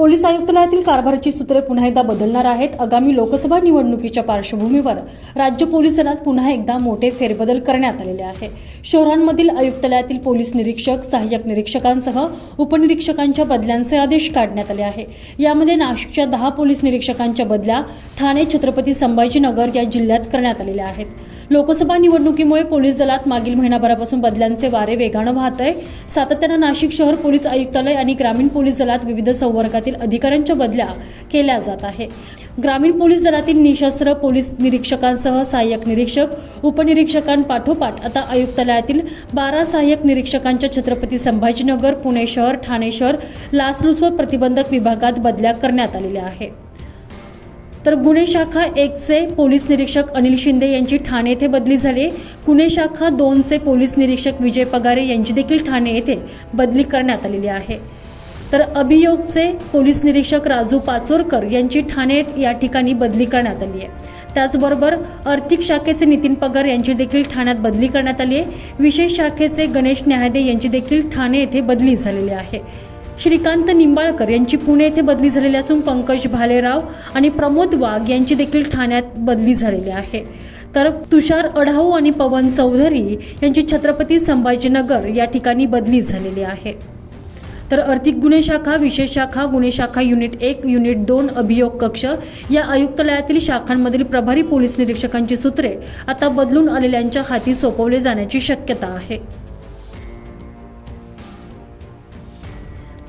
Police आयुक्तालयातील कारभाराची सूत्रे पुन्हा एकदा बदलणार आहेत. आगामी लोकसभा निवडणुकीच्या पार्श्वभूमीवर राज्य पोलीस दलात पुन्हा एकदा मोठे फेरबदल करण्यात आलेले आहे. शहरांमधील आयुक्तालयातील पोलीस निरीक्षक सहाय्यक निरीक्षकांसह उपनिरीक्षकांच्या बदल्यांचे आदेश काढण्यात आले आहे. यामध्ये नाशिकच्या दहा पोलीस निरीक्षकांच्या बदल्या ठाणे छत्रपती संभाजीनगर या जिल्ह्यात करण्यात आलेल्या आहेत. लोकसभा निवडणुकीमुळे पोलीस दलात मागील महिनाभरापासून बदल्यांचे वारे वेगानं वाहत आहे सातत्यानं नाशिक शहर पोलीस आयुक्तालय आणि ग्रामीण पोलीस दलात विविध संवर्गातील अधिकाऱ्यांच्या बदल्या केल्या जात आहे. ग्रामीण पोलीस दलातील निशस्त्र पोलीस निरीक्षकांसह सहाय्यक निरीक्षक उपनिरीक्षकांपाठोपाठ आता आयुक्तालयातील बारा सहाय्यक निरीक्षकांच्या छत्रपती संभाजीनगर पुणे शहर ठाणे शहर लाचलुचपत प्रतिबंधक विभागात बदल्या करण्यात आलेल्या आहेत. तर गुन्हे शाखा एकचे पोलीस निरीक्षक अनिल शिंदे यांची ठाणे येथे बदली झाली आहे. गुन्हे शाखा दोनचे पोलीस निरीक्षक विजय पगारे यांची देखील ठाणे येथे बदली करण्यात आलेली आहे. तर अभियोगचे पोलीस निरीक्षक राजू पाचोरकर यांची ठाणे या ठिकाणी बदली करण्यात आली आहे. त्याचबरोबर आर्थिक शाखेचे नितीन पगार यांची देखील ठाण्यात बदली करण्यात आली आहे. विशेष शाखेचे गणेश न्याहादे यांची देखील ठाणे येथे बदली झालेली आहे. श्रीकांत निंबाळकर यांची पुणे येथे बदली झालेली असून पंकज भालेराव आणि प्रमोद वाघ यांची देखील ठाण्यात बदली झालेली आहे. तर तुषार अढाऊ आणि पवन चौधरी यांची छत्रपती संभाजीनगर या ठिकाणी बदली झालेली आहे. तर आर्थिक गुन्हे शाखा विशेष शाखा गुन्हे शाखा युनिट एक युनिट दोन अभियोग कक्ष या आयुक्तालयातील शाखांमधील प्रभारी पोलीस निरीक्षकांची सूत्रे आता बदलून आलेल्यांच्या हाती सोपवले जाण्याची शक्यता आहे.